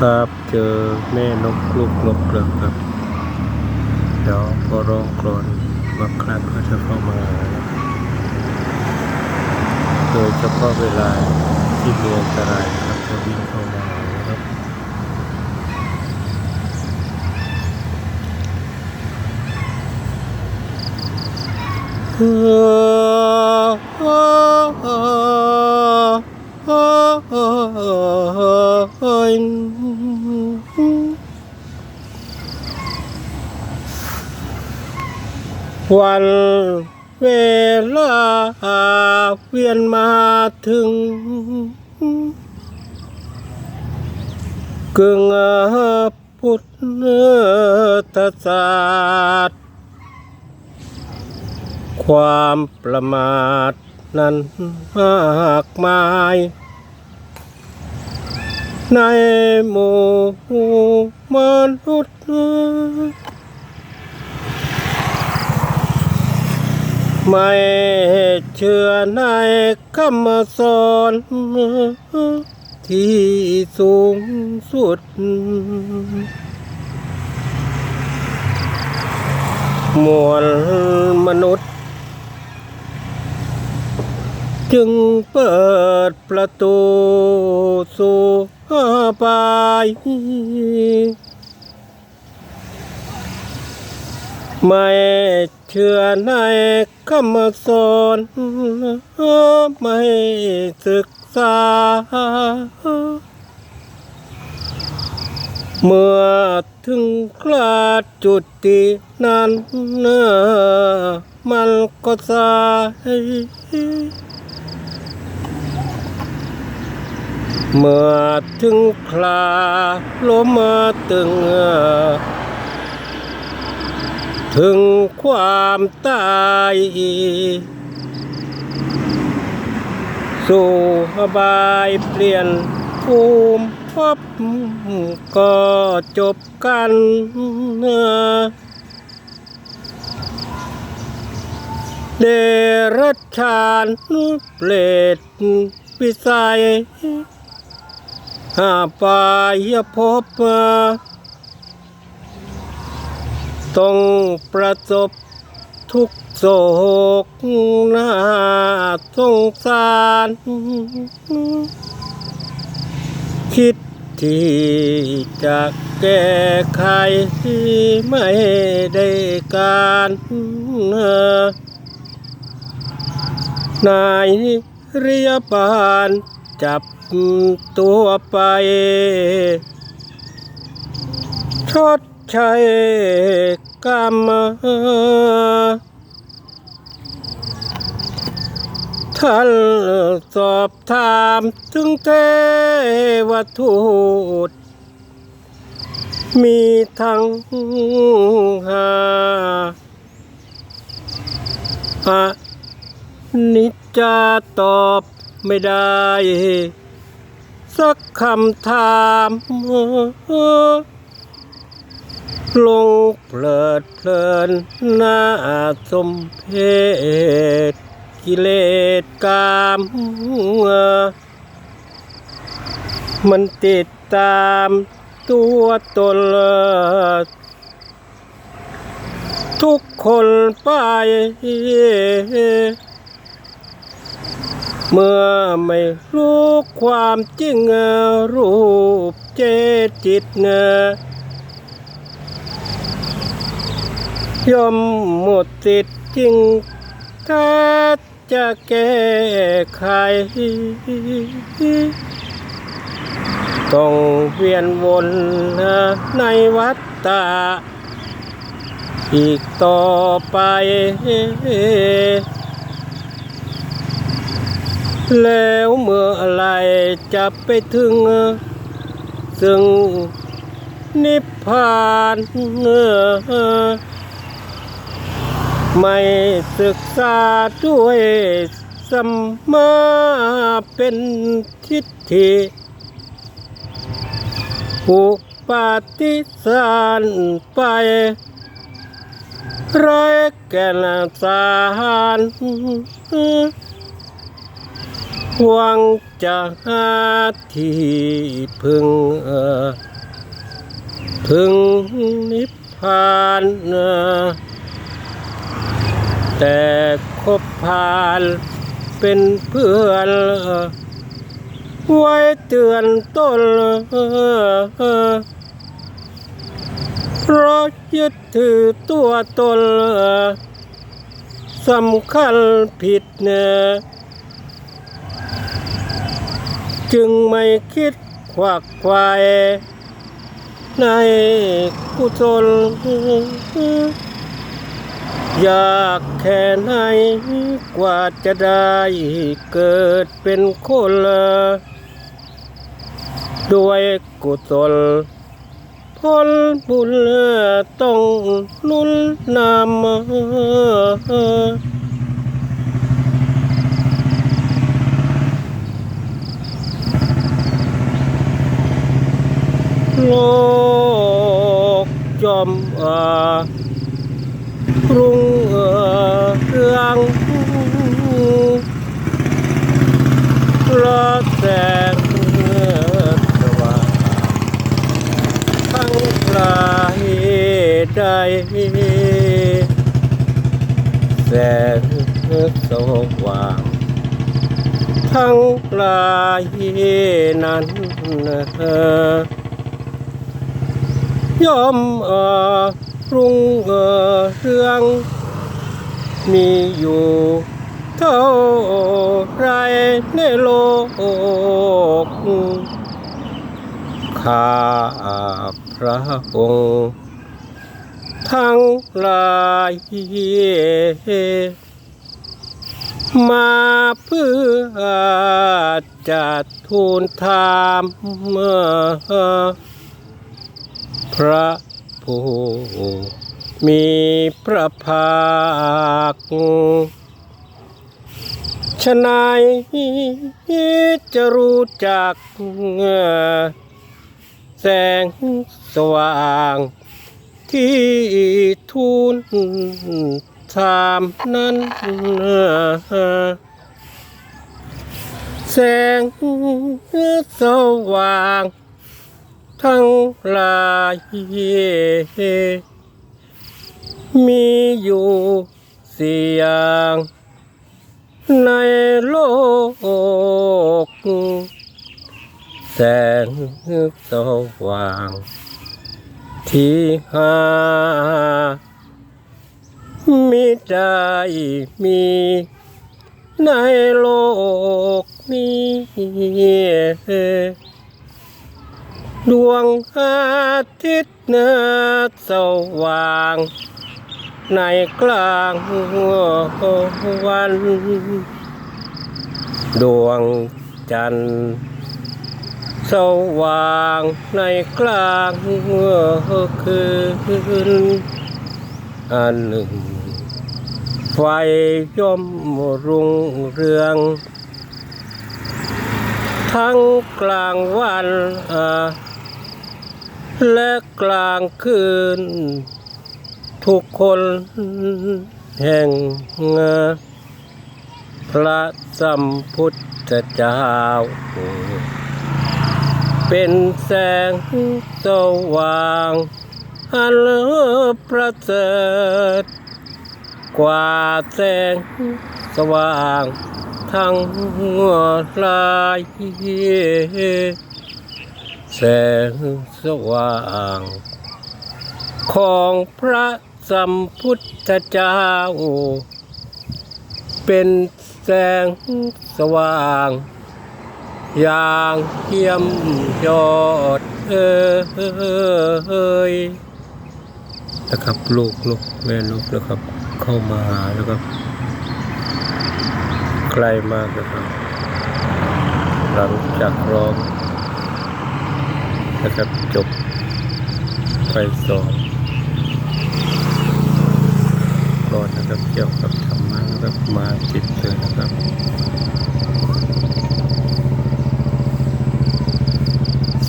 ครับเจอแม่นกลูกนกแล้วครับเดี๋ยวพอร้องกรอนบางครั้งก็จะเข้ามา โดยเฉพาะเวลาที่มีอันตรายครับจะวิ่งเข้ามาครับ วันเวลาเวียนมาถึง กึ่งพุทธศาสตร์ความประมาทนั้นมากมาย ในหมู่มนุษย์ ไม่เชื่อในคำสอนที่สูงสุด มวลมนุษย์ จึงเปิดประตูสู่อบายไม่ เชื่อในคำสอนไม่ศึกษา เมื่อถึงคลาดจุดที่นั้นมันก็สายเมื่อถึงคลาลมตึง ถึงความตาย สู่อบายเปลี่ยนภูมิภพก็จบกันเดรัจฉานเปรตวิสัยอาปายภพ ต้องประสบทุกโศกหน้าสงสาร คิดที่จะแก้ไขไม่ได้การนายเรียบาลจับตัวไปชด ใช้กรรมท่านสอบถามถึงเทวทูต มีทั้งหาอะนิจจาตอบไม่ได้ สักคำถาม ลงเพลิดเพลินน่าสมเพศกิเลสกามมันติดตามตัวตนทุกคนไป เมื่อไม่รู้ความจริงรูปเจตจิตเง ย่อมหมดสิทธิ์จริงถ้าจะแก้ไข ต้องเวียนวนในวัฏฏะอีกต่อไป แล้วเมื่ออะไรจะไปถึง ซึ่งนิพพาน ไม่ศึกษาด้วยสัมมาเป็นทิฏฐิอุปาทิสานไปไรแก่นสารหวังจะหาที่พึงเอ่อถึงนิพพาน แต่คบพานเป็นเพื่อนไว้เตือนต้นเพราะยึดถือตัวตนสำคัญผิดเนจึงไม่คิดขวักไขวายในกุศล อยากแค่ไหนกว่าจะได้เกิดเป็นคนด้วยกุศลผลบุญต้องนุนนำโลกจอมอา รุ่งเรืองละแสงสว่างทั้งปลายใดแสงสว่างทั้งปลายนั้นเออย่อมเออ รุ่งเรือง มีอยู่เท่าไรในโลก ข้าพระองค์ ทั้งหลายมาเพื่อจะทูลถามพระ ผู้มีพระภาคชนายจะรู้จักแสงสว่างที่ทูลถามนั้นแสงสว่าง ทั้งหลายมีอยู่สี่อย่างในโลก แสงสว่าง ที่หามิได้มีในโลกนี้ ดวงอาทิตย์เนื้อสว่าง ในกลางวัน ดวงจันทร์สว่างในกลางคืนอันหนึ่ง ไฟย่อมรุ่งเรือง ทั้งกลางวันและกลางคืน ทุกคนแห่งพระสัมพุทธเจ้า เป็นแสงสว่างอันประเสริฐกว่าแสงสว่าง ทั้งหลายแสงสว่าง ของพระสัมพุทธเจ้า เป็นแสงสว่าง อย่างเยี่ยมยอดเอ้ยนะครับลูกลูกแม่ลูกนะครับ เข้ามาหาแล้วครับ ใกล้มากนะครับ หลังจากร้องนะครับจบไปสองก่อนนะครับเกี่ยวกับธรรมะนะครับมาติดเลยนะครับ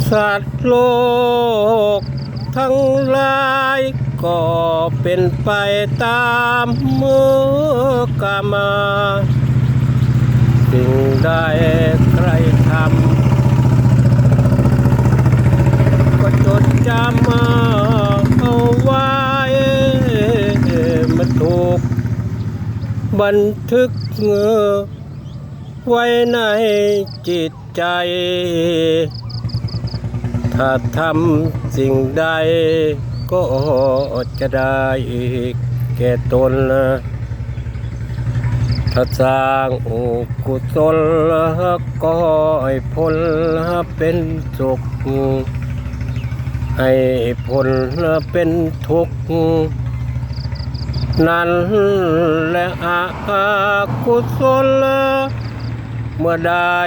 สัตว์โลก ทั้งหลายก็เป็นไปตามมือกามา สิ่งใดใครทำก็จดจำเอาไว้มันถูกบันทึกไว้ในจิตใจ ถ้าทำสิ่งใดก็จะได้แก่ตน ถ้าสร้างอกุศลก็ให้ผลเป็นสุขให้ผลเป็นทุกข์นั่นแหละอากุศลเมื่อได้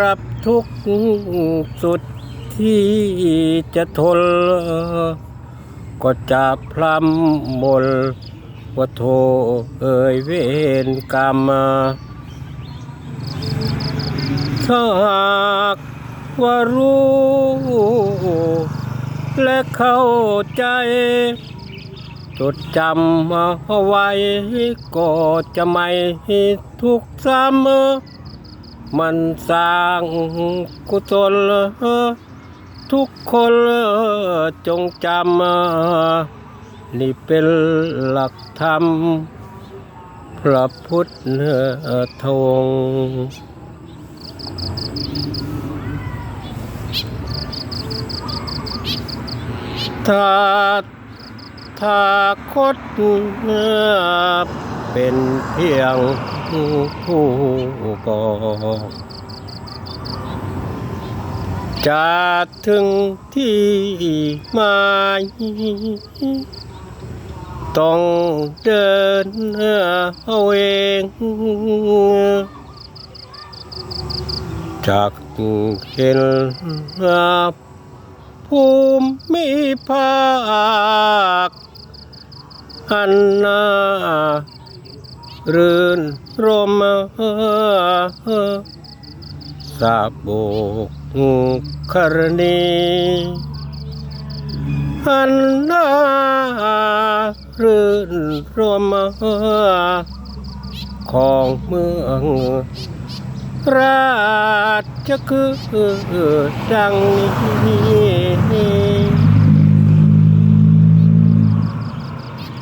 รับทุกข์สุดที่จะทนก็จะพลัำบน ว่าโทเอ่ยเวรกรรมถ้าหากว่ารู้และเข้าใจ จดจำเอาไว้ ก็จะไม่ทุกข์ซ้ำมันสร้างกุศลทุกคนจงจำ นี่เป็นหลักธรรม พระพุทธทงถ้าถ้าคตเป็นเพียงผู้บอกจะถึงที่หมาย ต้องเดินเอาเองจากเห็นภูมิภาค อันนารื่นรมสาบกครณี อันนารื่นรมของเมือง ราชคือดังนี้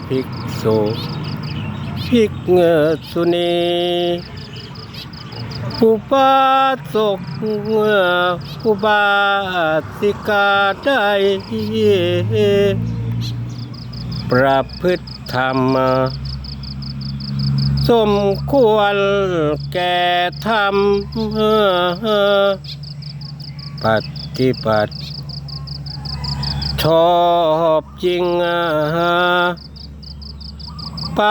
ภิกษุภิกเงสุนี อุปาสกอุบาสิกาได้ประพฤติธรรม สมควรแก่ธรรมปฏิบัติ ชอบจริงป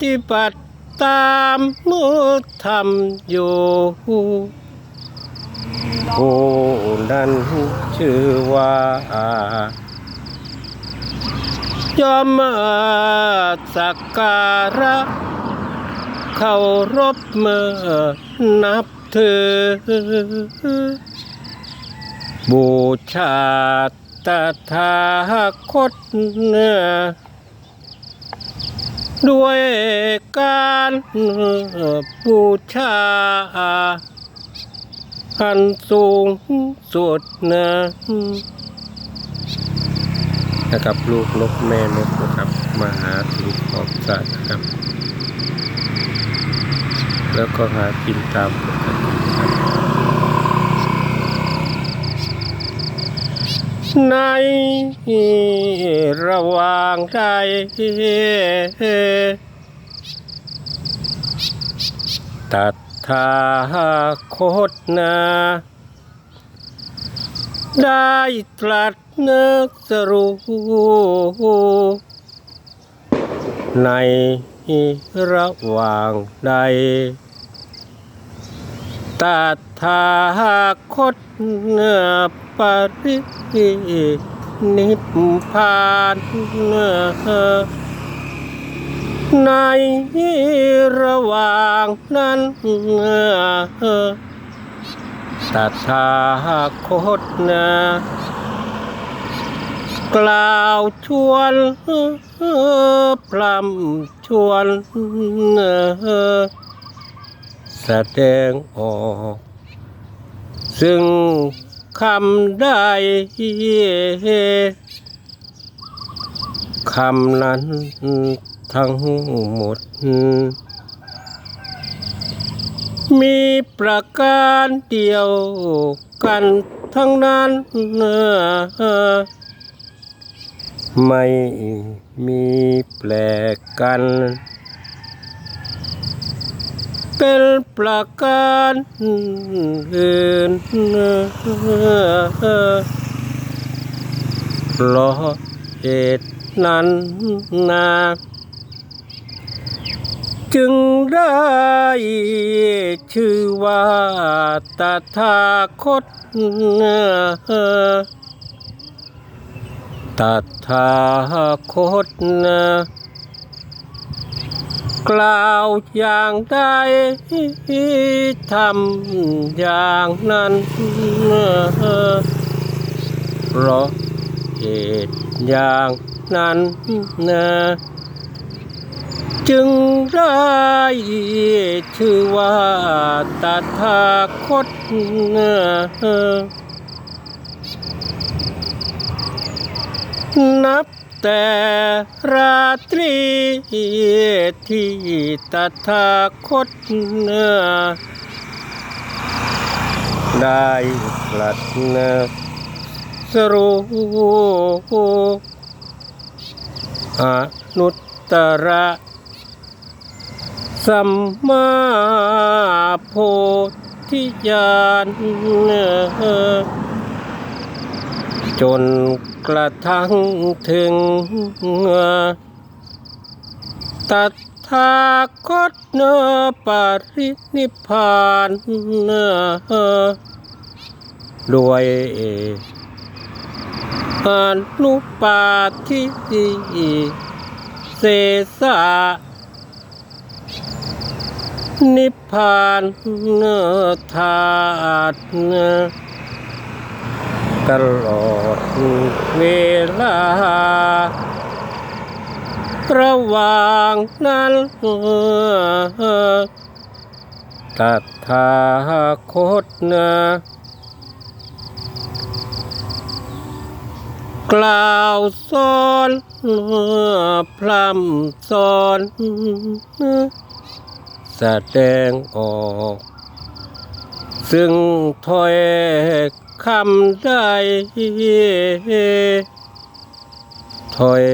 ฏิบัติ ตามมุธรรมอยู่ผู้นั้นชื่อว่า ยอมสักการะเคารพเมื่อนับถือ บูชาตถาคตเนื้อ ด้วยการบูชาอันสูงสุดนะนะครับลูกนกแม่นกนะครับมาหาถึงขอบสัตว์นะครับ แล้วก็หากินตามปกติ ในระหว่างใดตัดทาคตนา ได้ตรัสนึกสรุในระหว่างใดตาทาคตนื้อปริ นิพพานในระหว่างนั้นตาทาคตนื้อกล่าวชวนพรำชวนแสดงออกซึ่ง คำได้คำนั้นทั้งหมด มีประการเดียวกันทั้งนั้นไม่มีแปลกกัน เป็นประการอื่นเพราะเหตุนั้นนาจึงได้ชื่อว่าตถาคตตถาคตนะ กล่าวอย่างใดทำอย่างนั้นเพราะเหตุอย่างนั้นนะจึงได้ชื่อว่าตถาคตนับ แต่ราตรีที่ตถาคตได้ตรัสสรุอนุตตระสัมมาโพธิญาณจน กระทั่งถึงตัถาคตเนปรินิพานด้วยอนุปาทิเสสะนิพพานธาตุ ตลอดเวลา ระหว่างนั้นตถาคตนะกล่าวสอนพร่ำสอนแสดงออก ซึ่งถ้อย คำได้ถ้อย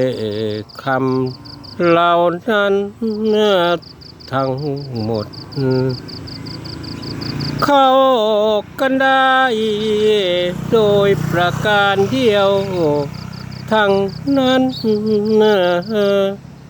คำเหล่านั้นทั้งหมด เข้ากันได้โดยประการเดียว ทั้งนั้น